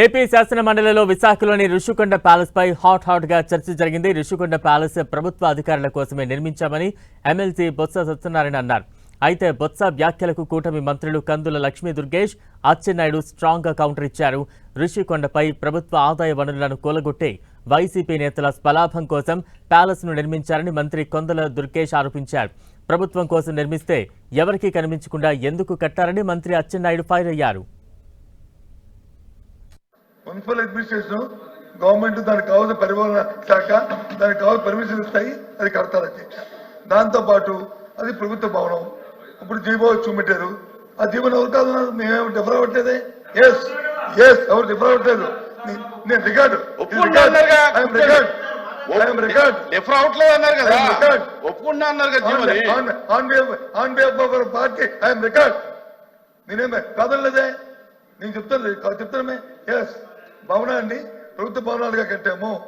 AP శాసనమండలిలో విశాఖలోని Rushikonda palace పై హాట్ హాట్గా చర్చ జరిగింది. ఋషికొండ ప్యాలెస్ ప్రభుత్వ అధికారుల కోసమే నిర్మించామని ఎమ్మెల్సీ బొత్స సత్యనారాయణ అన్నారు. అయితే బొత్స వ్యాఖ్యలకు కూటమి మంత్రులు కందుల లక్ష్మీ దుర్గేష్ అచ్చెన్నాయుడు స్ట్రాంగ్గా కౌంటర్ ఇచ్చారు. ఋషికొండపై ప్రభుత్వ ఆదాయ వనరులను కూలగొట్టి వైసీపీ నేతల స్వలాభం కోసం ప్యాలెస్ను నిర్మించారని మంత్రి కొందల దుర్గేష్ ఆరోపించారు. ప్రభుత్వం కోసం నిర్మిస్తే ఎవరికీ కనిపించకుండా ఎందుకు కట్టారని మంత్రి అచ్చెన్నాయుడు ఫైర్ అయ్యారు. మున్సిపల్ అడ్మినిస్ట్రేషన్ గవర్నమెంట్ దానికి కావాల్సిన పరిపాలన శాఖ దానికి కావాల్సిన పర్మిషన్ ఇస్తాయి అది కడతారు అధ్యక్ష దాంతో పాటు అది ప్రభుత్వ భవనం. ఇప్పుడు జీవో చూపెట్టారు. ఆ జీవోని ఎవరు కాదు మేమేమి డిఫర్ అవ్వట్లేదే? ఎస్ ఎస్ ఎవరు డిఫర్ అవ్వట్లేదు. నేను రికార్డు పార్టీ ఐఎమ్ రికార్డ్ నేనేమే కాదనలేదే? నేను చెప్తాను చెప్తానమే? ఎస్ భవనాన్ని ప్రభుత్వ భవనాలుగా కట్టాము.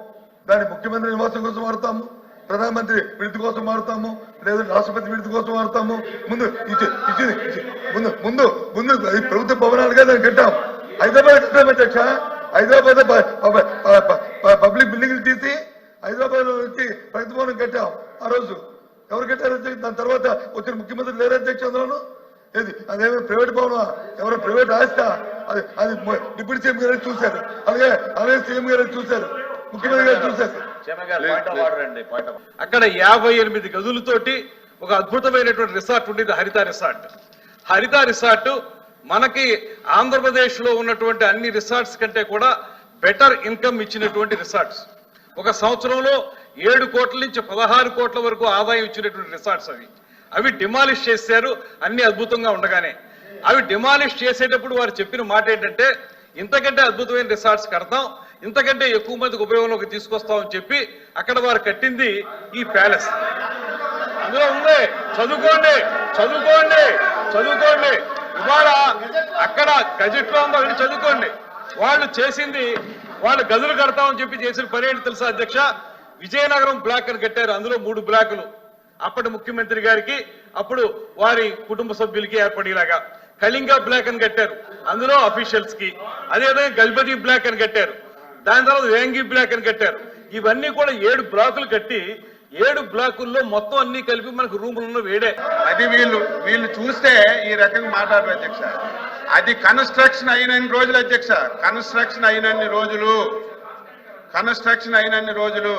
దాన్ని ముఖ్యమంత్రి నివాసం కోసం వాడతాము. ప్రధానమంత్రి విడుదల కోసం వాడతాము. లేదా రాష్ట్రపతి విడుదల కోసం వాడతాము. ముందు ఇచ్చి ముందు ముందు ముందు ప్రభుత్వ భవనాలుగా దాన్ని కట్టాం. హైదరాబాద్ కట్టాము అధ్యక్ష. హైదరాబాద్ పబ్లిక్ బిల్డింగ్లు తీసి హైదరాబాద్ నుంచి ప్రగతి భవనం కట్టాం. ఆ రోజు ఎవరు కట్టారు దాని తర్వాత వచ్చిన ముఖ్యమంత్రి లేరు అధ్యక్ష అందులో ఏది? అదేమో ప్రైవేట్ భవనం? ఎవరో ప్రైవేట్ ఆస్తా అది అది డిప్యూటీ సీఎం గారు చూశారు. అలాగే అలాగే సీఎం గారు చూశారు. ముఖ్యమంత్రి గారు చూశారు. అక్కడ యాభై ఎనిమిది గదులతోటి ఒక అద్భుతమైనటువంటి రిసార్ట్ ఉండేది హరిత రిసార్ట్. హరిత రిసార్ట్ మనకి ఆంధ్రప్రదేశ్లో ఉన్నటువంటి అన్ని రిసార్ట్స్ కంటే కూడా బెటర్ ఇన్కమ్ ఇచ్చినటువంటి రిసార్ట్స్. ఒక సంవత్సరంలో ఏడు కోట్ల నుంచి పదహారు కోట్ల వరకు ఆదాయం ఇచ్చినటువంటి రిసార్ట్స్ అవి. అవి డిమాలిష్ చేశారు అన్ని అద్భుతంగా ఉండగానే. అవి డిమాలిష్ చేసేటప్పుడు వారు చెప్పిన మాట ఏంటంటే ఇంతకంటే అద్భుతమైన రిసార్ట్స్ కడతాం ఇంతకంటే ఎక్కువ మందికి ఉపయోగంలోకి తీసుకొస్తామని చెప్పి అక్కడ వారు కట్టింది ఈ ప్యాలెస్ అందులో ఉంది చదువుకోండి చదువుకోండి చదువుకోండి. ఇవాళ అక్కడ గజెట్లో ఉందో అని చదువుకోండి. వాళ్ళు చేసింది వాళ్ళు గదులు కడతామని చెప్పి చేసిన పని ఏంటి తెలుసా అధ్యక్ష? విజయనగరం బ్లాక్ అని కట్టారు అందులో మూడు బ్లాకులు. అప్పటి ముఖ్యమంత్రి గారికి అప్పుడు వారి కుటుంబ సభ్యులకి ఏర్పడేలాగా. కళింగ బ్లాక్ అని కట్టారు. అందులో అఫీషియల్స్కి. అదేవిధంగా గల్బదీ బ్లాక్ అని కట్టారు. దాని తర్వాత వేంగి బ్లాక్ అని కట్టారు. ఇవన్నీ కూడా ఏడు బ్లాకులు కట్టి ఏడు బ్లాకుల్లో మొత్తం అన్ని కలిపి మనకు రూములను వేడే. అది వీళ్ళు వీళ్ళు చూస్తే ఈ రకంగా మాట్లాడరు అధ్యక్ష. అది కన్స్ట్రక్షన్ అయినన్ని రోజులు అధ్యక్ష? కన్స్ట్రక్షన్ అయినన్ని రోజులు? కన్స్ట్రక్షన్ అయినన్ని రోజులు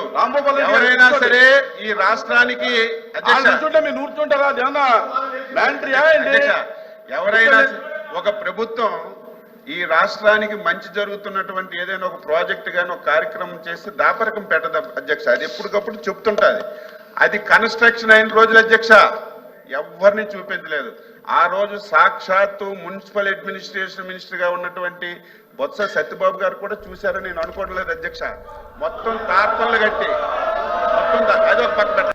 ఎవరైనా. సరే ఈ రాష్ట్రానికి ఎవరైనా ఒక ప్రభుత్వం ఈ రాష్ట్రానికి మంచి జరుగుతున్నటువంటి ఏదైనా ఒక ప్రాజెక్ట్ గాని ఒక కార్యక్రమం చేస్తే దాపరకం పెట్టదు అధ్యక్ష. అది ఎప్పటికప్పుడు చెప్తుంటది. అది కన్స్ట్రక్షన్ అయిన రోజులు అధ్యక్ష. ఎవరిని చూపించలేదు. ఆ రోజు సాక్షాత్తు మున్సిపల్ అడ్మినిస్ట్రేషన్ మినిస్టర్గా ఉన్నటువంటి బొత్స సత్యబాబు గారు కూడా చూశారని నేను అనుకోవడం లేదు అధ్యక్ష. మొత్తం తార్పల్లు కట్టి మొత్తం అదొక పక్క